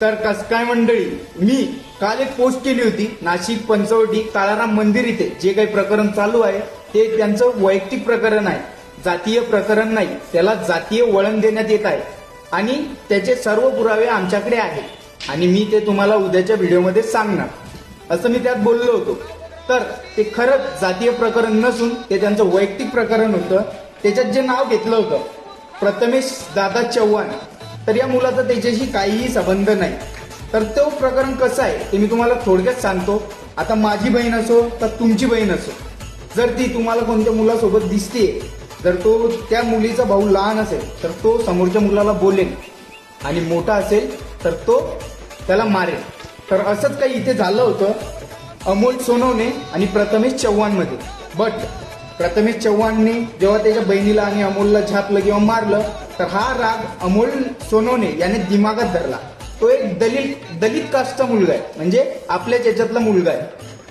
तर कसकाय मंडळी मी काल एक पोस्ट केली होती नाशिक पंचवटी काळाराम मंदिर इथे जे काही प्रकरण चालू आहे ते त्यांचं वैयक्तिक प्रकरण आहे जातीय प्रकरण नाही त्याला जातीय वळण देण्यात येत आहे. आणि त्याचे सर्व पुरावे आमच्याकडे आहेत. आणि मी ते तुम्हाला उद्याच्या व्हिडिओमध्ये सांगणार. असं मी त्यात बोललो होतो. तर ते खरंच जातीय प्रकरण नसून ते त्यांचं वैयक्तिक प्रकरण होतं. त्याच्यात जे नाव घेतलं होतं प्रथमेश दादा चव्हाण तर या मुलाचा त्याच्याशी काहीही संबंध नाही. तर तो प्रकरण कसं आहे ते मी तुम्हाला थोडक्यात सांगतो. आता माझी बहीण असो तर तुमची बहीण असो जर ती तुम्हाला कोणत्या मुलासोबत दिसते जर तो त्या मुलीचा भाऊ लहान असेल तर तो समोरच्या मुलाला बोलेल. आणि मोठा असेल तर तो त्याला मारेल. तर असंच काही इथे झालं होतं अमोल सोनवणे आणि प्रथमेश चव्हाणमध्ये. बट प्रथमेश चव्हाणने जेव्हा त्याच्या बहिणीला आणि अमोलला झापलं किंवा मारलं तर हा राग अमोल सोनवणे याने दिमागात धरला. तो एक दलित दलित कास्टचा मुलगा आहे. म्हणजे आपल्याच याच्यातला मुलगा आहे.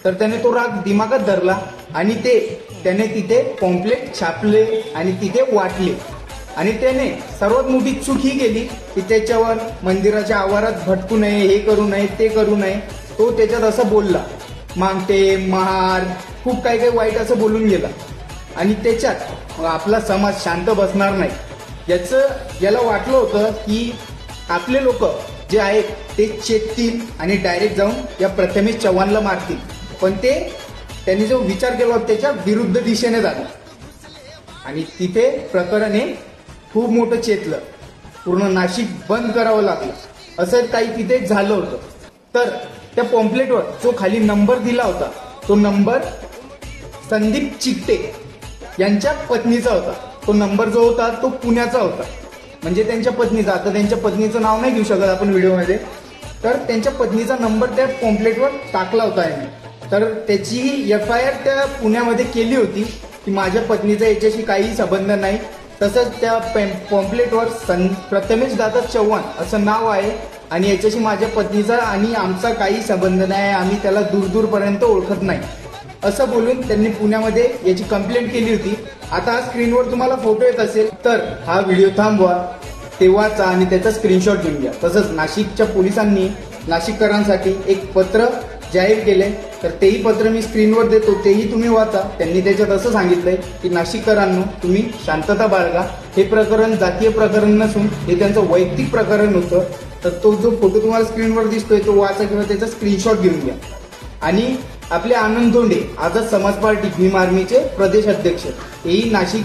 तर त्याने तो राग दिमागात धरला आणि ते त्याने तिथे पॉम्पलेट छापले आणि तिथे वाटले. आणि त्याने सर्वात मोठी चूक ही केली की त्याच्यावर मंदिराच्या आवारात भटकू नये हे करू नये ते करू नये. तो त्याच्यात असं बोलला. मागते महार खूप काही काही वाईट असं बोलून गेला. आणि त्याच्यात आपला समाज शांत बसणार नाही. याचं याला वाटलं होतं की आपले लोक जे आहेत ते चेततील आणि डायरेक्ट जाऊन या प्रथमेश चव्हाणला मारतील. पण ते त्यांनी जो विचार केला होता त्याच्या विरुद्ध दिशेने झाला आणि तिथे प्रकरण हे खूप मोठं चेतलं. पूर्ण नाशिक बंद करावं लागलं. असं काही तिथे झालं होतं. तर त्या पॉम्पलेटवर जो खाली नंबर दिला होता तो नंबर संदीप चिकटे यांच्या पत्नीचा होता. तो नंबर जो होता तो पुण्याचा होता. म्हणजे त्यांच्या पत्नीचा. आता त्यांच्या पत्नीचं नाव नाही घेऊ शकत आपण व्हिडिओमध्ये. तर त्यांच्या पत्नीचा नंबर त्या पॉम्पलेटवर टाकला होता यांनी. तर त्याची एफ आय आर त्या पुण्यामध्ये केली होती की माझ्या पत्नीचा याच्याशी काही संबंध नाही. तसंच त्या पॉम्पलेटवर सन प्रथमेश दादा चव्हाण असं नाव आहे. आणि याच्याशी माझ्या पत्नीचा आणि आमचा काही संबंध नाही. आम्ही त्याला दूर दूरपर्यंत ओळखत नाही. असं बोलून त्यांनी पुण्यामध्ये याची कंप्लेंट केली होती. आता स्क्रीनवर तुम्हाला फोटो येत असेल तर हा व्हिडिओ थांबवा तेव्हाचा आणि त्याचा स्क्रीनशॉट घेऊन घ्या. तसंच नाशिकच्या पोलिसांनी नाशिककरांसाठी एक पत्र जाहीर केले तर तेही पत्र मी स्क्रीनवर देतो तेही तुम्ही वाचा. त्यांनी त्याच्यात असं सांगितलंय की नाशिककरांनो तुम्ही शांतता बाळगा. हे प्रकरण जातीय प्रकरण नसून हे त्यांचं वैयक्तिक प्रकरण होतं. तर तो जो फोटो तुम्हाला स्क्रीनवर दिसतोय तो वाचा किंवा त्याचा स्क्रीनशॉट घेऊन घ्या. आणि आपले आनंद धोंडे आझाद समाज पार्टी भीम आर्मीचे प्रदेश अध्यक्ष. हेही नाशिक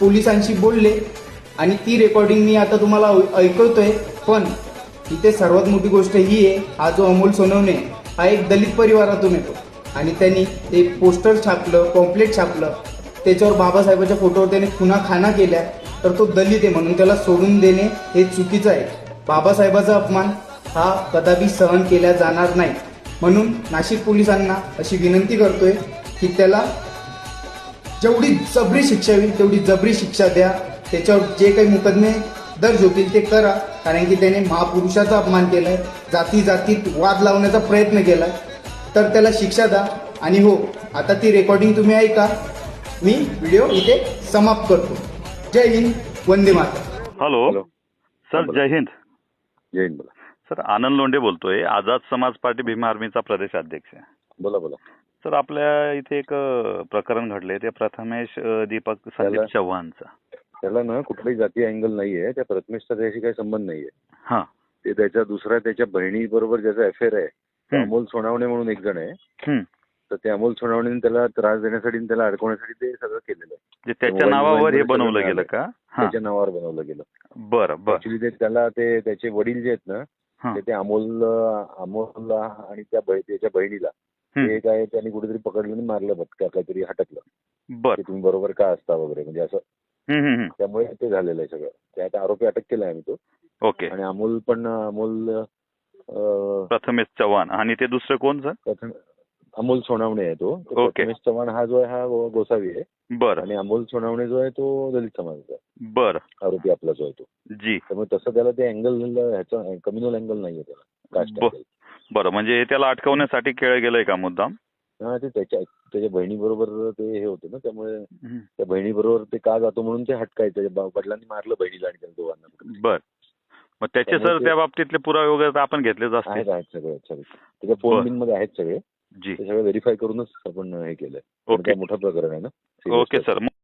पोलिसांशी बोलले आणि ती रेकॉर्डिंग मी आता तुम्हाला ऐकवतोय. पण इथे सर्वात मोठी गोष्ट ही आहे हा जो अमोल सोनवणे हा एक दलित परिवारातून येतो. आणि त्यांनी ते पोस्टर छापलं पॉम्पलेट छापलं त्याच्यावर बाबासाहेबाच्या फोटोवर त्याने खुना खाना केल्या तर तो दलित आहे म्हणून त्याला सोडून देणे हे चुकीचं आहे. बाबासाहेबाचा अपमान हा कदापि सहन केला जाणार नाही. म्हणून नाशिक पोलिसांना अशी विनंती करतोय की त्याला जेवढी जबरी शिक्षा होईल तेवढी जबरी शिक्षा द्या. त्याच्यावर जे काही मुकदमे दर्ज होतील ते करा. कारण की त्याने महापुरुषाचा अपमान केलाय जाती जातीत वाद लावण्याचा प्रयत्न केलाय. तर त्याला शिक्षा द्या. आणि हो आता ती रेकॉर्डिंग तुम्ही ऐका. मी व्हिडिओ इथे समाप्त करतो. जय हिंद वंदे माता हॅलो हॅलो. सर. जय हिंद. जय हिंद बोला. सर आनंद लोंढे बोलतोय. आझाद समाज पार्टी भीम आर्मीचा प्रदेश अध्यक्ष आहे. बोला बोला. सर आपल्या इथे एक प्रकरण घडले ते प्रथमेश दीपक संदीप चव्हाणचं. त्याला ना कुठलाही जातीय अँगल नाहीये. त्या प्रथमेशचा त्याशी काही संबंध नाहीये. हा. ते त्याच्या दुसऱ्या त्याच्या बहिणी बरोबर ज्याचा अफेअर आहे. अमोल सोनावणे म्हणून एक जण आहे. तर ते अमोल सोनावणे त्याला त्रास देण्यासाठी त्याला अडकवण्यासाठी ते सगळं केलेलं आहे. त्याच्या नावावर हे बनवलं गेलं का? त्याच्या नावावर बनवलं गेलं. बरं बर. ऍक्च्युली ते त्याला ते त्याचे वडील जे आहेत ना ते ते अमोल अमोलला आणि त्या त्याच्या बहिणीला. ते काय त्यांनी कुठेतरी पकडलं आणि मारलं बटका काहीतरी हटकलं. बर. की तुम्ही बरोबर का असता वगैरे म्हणजे असं. त्यामुळे ते झालेलं आहे सगळं. ते आता आरोपी अटक केलाय आम्ही तो. ओके. आणि अमोल पण अमोल प्रथमेश चव्हाण. आणि ते दुसरं कोण सर प्रथम अमोल सोनावणे आहे तो. ओके. प्रथमेश चव्हाण हा जो आहे हा गोसावी आहे. बर. आणि अमोल सोनावणे जो आहे तो दलित समाजाचा आहे. बर. आरोपी आपला जो आहे तो. जी. त्यामुळे तसं त्याला ते अँगल ह्याचा कम्युनल अँगल नाहीये त्याला. बरं म्हणजे त्याला अटकवण्यासाठी खेळ गेलाय का मुद्दाम? हा ते त्याच्या त्याच्या बहिणीबरोबर ते हे होते ना त्यामुळे त्या बहिणी बरोबर ते का जातो म्हणून ते हटकायचं. वडिलांनी मारलं बहिणीला आणि त्यांना दोघांना. बर. मग त्याचे सर त्या बाबतीतले पुरावे वगैरे आपण घेतलेच असतील. आहेत सगळे सगळे. त्याच्या फोन बिनमध्ये आहेत सगळे. ते सगळं व्हेरीफाय करूनच आपण हे केलंय. मोठं प्रकरण आहे ना. Okay sir.